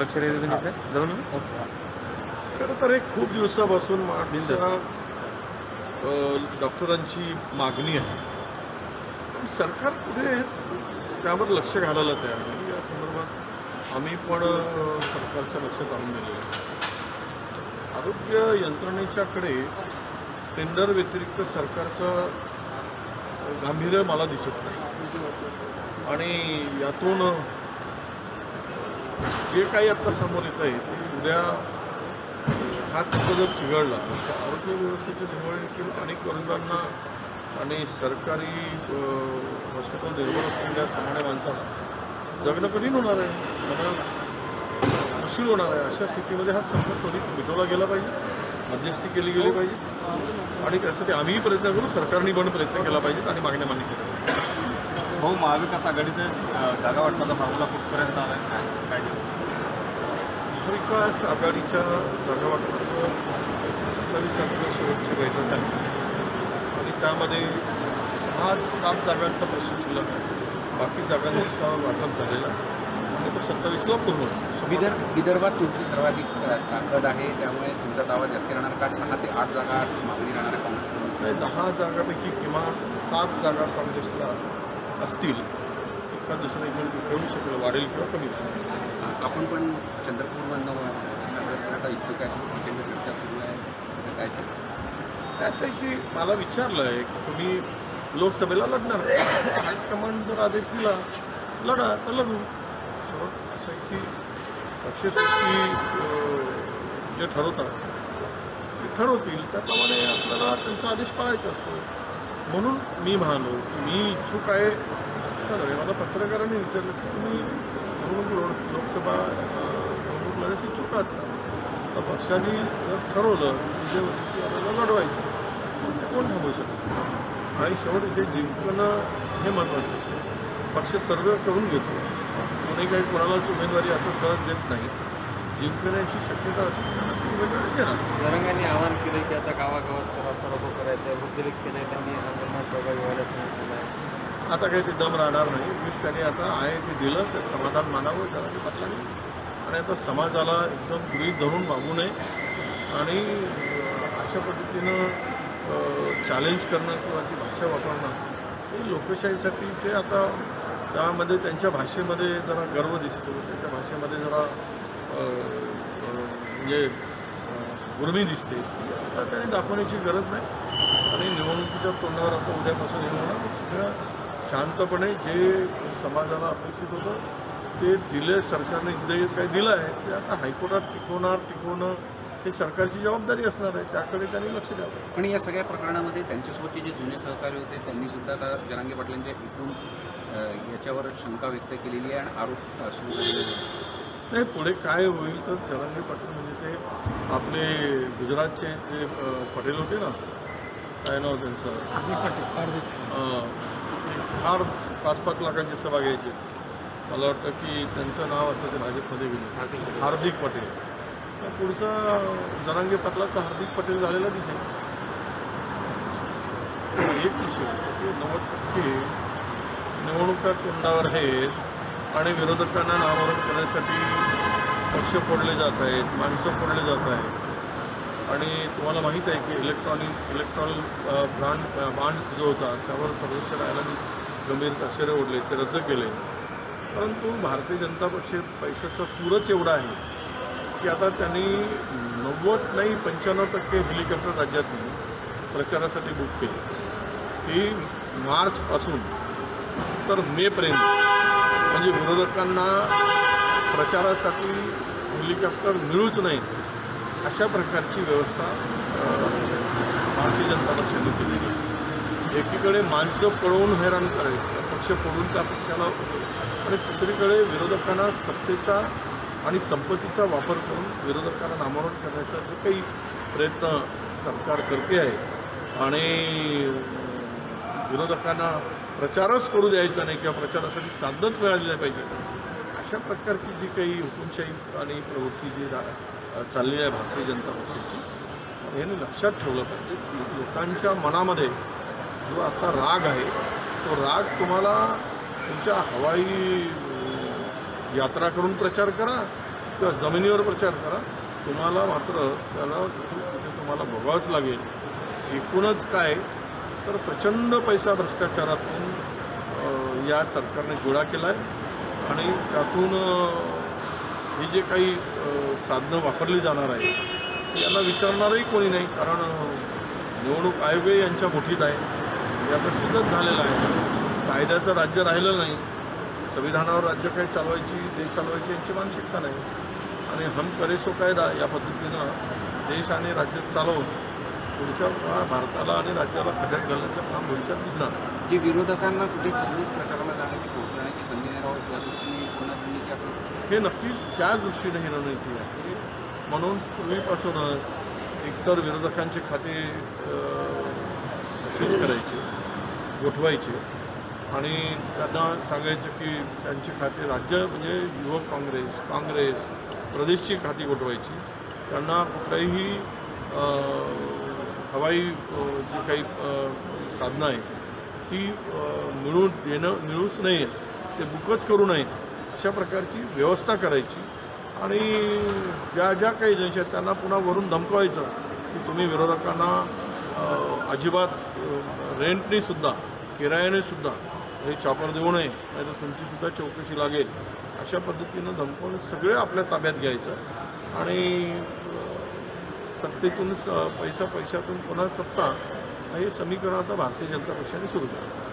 लक्ष तुम्ही जाऊ ना खरं तर हे खूप दिवसापासून माझ्या डॉक्टरांची मागणी आहे. पण सरकार पुढे त्यावर लक्ष घालायला तयार नाही. या संदर्भात आम्ही पण सरकारच्या लक्षात आणून दिलेलं आहे. आरोग्य यंत्रणेच्याकडे टेंडर व्यतिरिक्त सरकारचं गांभीर्य मला दिसत नाही. आणि यातून जे काही आत्ता समोर येत आहे ते उद्या हा सगळं जर चिघळला तर आरोग्य व्यवस्थेच्या निवडणुकीत अनेक वर्गांना आणि सरकारी हॉस्पिटल निर्भर असलेल्या सामान्य माणसाला जगणं कठीण होणार आहे. जगणं उशीर होणार आहे. अशा स्थितीमध्ये हा संकट त्वरित मिटवला गेला पाहिजे? मध्यस्थी केली गेली पाहिजे? आणि त्यासाठी आम्हीही प्रयत्न करू सरकारने पण प्रयत्न केला पाहिजे आणि मागण्या मान्य केल्या भाऊ महाविकास आघाडीचे जागा वाटपाचा फॉर्म्युला कुठपर्यंत आला काय काय महाविकास आघाडीच्या जागा वाटपाचं सत्तावीस तारखेला शेवटची बैठक आहे आणि त्यामध्ये सहा सात जागांचा प्रश्न शिल्लक आहे बाकी जागांचा वाटप झालेला. आहे आणि तो सत्तावीसला पूर्ण. विदर्भ विदर्भात तुमची सर्वाधिक ताकद आहे. त्यामुळे तुमचा दावा जास्त राहणार का? सहा ते आठ जागा मागणी राहणार आहे नाही दहा जागापैकी किमान सात जागा काँग्रेसला असतील एका दुसऱ्या इकडे येऊ शकेल वाढेल किंवा कमी आपण पण करण्याचा इच्छुक आहे. प्रचंड चर्चा सुरू आहे. काय? असं आहे? की मला विचारलं आहे की तुम्ही लोकसभेला लढणार. हायकमांड जर आदेश दिला लढा तर लढू. शेवट असं आहे की पक्षसृष्टी जे ठरवतात ते ठरवतील. त्याप्रमाणे आपल्याला त्यांचा आदेश पाळायचा असतो. म्हणून मी म्हणालो की मी इच्छुक आहे असं नव्हे मला पत्रकारांनी विचारलं की तुम्ही निवडणूक लोकसभा निवडणूक लढ्यास इच्छुक आहात का? तर पक्षाने जर ठरवलं की जे आपल्याला लढवायचं ते कोण थांबवू शकतो? आणि शेवट इथे जिंकणं हे महत्त्वाचं असतं. पक्ष सर्व करून घेतो. कोणी काही कोणालाच उमेदवारी असं सहज देत नाही. जिंकण्याची शक्यता असेल तर ती उमेदवारी देणार जरंगांनी आवाहन केलं की आता गावागावात रस्ता करायचं आहे. बुद्धिलिक्त नेत्यांनी आंदोलनात सहभागी व्हायला सांगितलेलं आहे. आता काही ते दम राहणार नाही. वीस त्यांनी आता आहे ते दिलं ते समाधान मानावं त्याला ते पाटलांनी आणि आता समाजाला एकदम गृहीत धरून वागू नये. आणि अशा पद्धतीनं चॅलेंज करणं किंवा ती भाषा वापरणं हे लोकशाहीसाठी ते आता त्यामध्ये त्यांच्या भाषेमध्ये जरा गर्व दिसतो. त्यांच्या भाषेमध्ये जरा म्हणजे उर्मी दिसते. आता त्यांनी दाखवण्याची गरज नाही. आणि निवडणुकीच्या तोंडावर आता उद्यापासून हे होणार. शांतपणे जे समाजाला अपेक्षित होतं ते दिले सरकारने जे काही दिलं आहे ते आता हायकोर्टात टिकवणार टिकवणं हे सरकारची जबाबदारी असणार आहे त्याकडे त्यांनी लक्ष द्यावं. पण या सगळ्या प्रकरणामध्ये त्यांच्यासोबतचे जे जुने सहकारी होते त्यांनी सुद्धा आता जरांगे पाटलांच्या इकडून अ, याच्यावर शंका व्यक्त केलेली आहे आणि आरोप सुरू झालेले आहेत. नाही पुढे काय होईल तर जरांगे पाटील म्हणजे ते आपले गुजरातचे ते पटेल होते ना काय नाव त्यांचं? फार पाच पाच लाखांची सभा घ्यायची. मला वाटतं की त्यांचं नाव आता ते भाजपमध्ये गेलं. हार्दिक पटेल. तर पुढचा जरांगे पाटलाचा हार्दिक पटेल झालेला दिसेल. एक विषय नव्वद टक्के निवडणुका तोंडावर आहेत आणि विरोधकांना नावरण करण्यासाठी पक्ष फोडले जात आहेत माणसं फोडले जात आहेत. आणि तुम्हाला माहीत आहे की इलेक्ट्रॉनिक इलेक्ट्रॉनिक ब्रँड बांड जो होता त्यावर सर्वोच्च न्यायालयाने गंभीर ताशेरे ओढले ते रद्द केले. परंतु भारतीय जनता पक्ष पैशाचं पूरच एवढं आहे. की आता त्यांनी नव्वद नाही पंच्याण्णव टक्के हेलिकॉप्टर राज्यातून प्रचारासाठी बुक केले. ही मार्चपासून तर मेपर्यंत म्हणजे विरोधकांना प्रचारासाठी हेलिकॉप्टर मिळूच नाही अशा प्रकारची व्यवस्था भारतीय जनता पक्षाने केलेली आहे. एकीकडे माणसं पळवून हैराण करायचं पक्ष पळून त्या पक्षाला आणि दुसरीकडे विरोधकांना सत्तेचा आणि संपत्तीचा वापर करून विरोधकांना नामोहरण करण्याचा जो काही प्रयत्न सरकार करते आहे आणि विरोधकांना प्रचारच करू द्यायचा नाही किंवा प्रचारासाठी साधनच मिळालेलं पाहिजे अशा प्रकारची जी काही हुकुमशाही आणि प्रवृत्ती जी चाललेली आहे भारतीय जनता पक्षाची याने लक्षात ठेवलं पाहिजे की लोकांच्या मनामध्ये जो आता राग आहे तो राग तुम्हाला तुमच्या हवाई यात्रा करून प्रचार करा किंवा जमिनीवर प्रचार करा. तुम्हाला मात्र त्याला तिथे तुम्हाला भोगावंच लागेल. एकूणच काय तर प्रचंड पैसा भ्रष्टाचारातून या सरकारने गोळा केला आहे आणि त्यातून ही जे काही साधनं वापरली जाणार आहे याला विचारणारही कोणी नाही. कारण निवडणूक आयोग यांच्या मुठीत आहे. या प्रसिद्धच सिद्धच आहे. कायद्याचं राज्य राहिलं नाही. संविधानावर राज्य काही चालवायची देश चालवायची यांची मानसिकता नाही. आणि हम करे सो कायदा या पद्धतीनं देश आणि राज्य चालवून पुढच्या भारताला आणि राज्याला खड्ड्यात घालण्याचं काम भविष्यात दिसणार. जे विरोधकांना कुठे संधीच प्रचाराला जाण्याची पोहोचण्याची संधी त्या प्रश्न- हे नक्कीच त्याच दृष्टीने ही रणनीती आहे. म्हणून पूर्वीपासूनच एकतर विरोधकांचे खाते करायचे गोठवायचे. आणि त्यांना सांगायचं की त्यांची खाते राज्य म्हणजे युवक काँग्रेस काँग्रेस प्रदेशची खाती गोठवायची. त्यांना कुठल्याही हवाई जे जी काही साधनं आहे ती मिळून देणं मिळूच नये ते बुकच करू नये अशा प्रकारची व्यवस्था करायची. आणि ज्या ज्या काही एजन्सी आहेत त्यांना पुन्हा वरून धमकवायचं की तुम्ही विरोधकांना अजिबात रेंटनेसुद्धा किरायानेसुद्धा हे चॉपर देऊ नये नाही तर तुमचीसुद्धा चौकशी लागेल. अशा पद्धतीनं धमकवून सगळे आपल्या ताब्यात घ्यायचं आणि सत्तेतून स पैसा पैशातून पुन्हा सत्ता हे समीकरण आता भारतीय जनता पक्षाने सुरू केलं.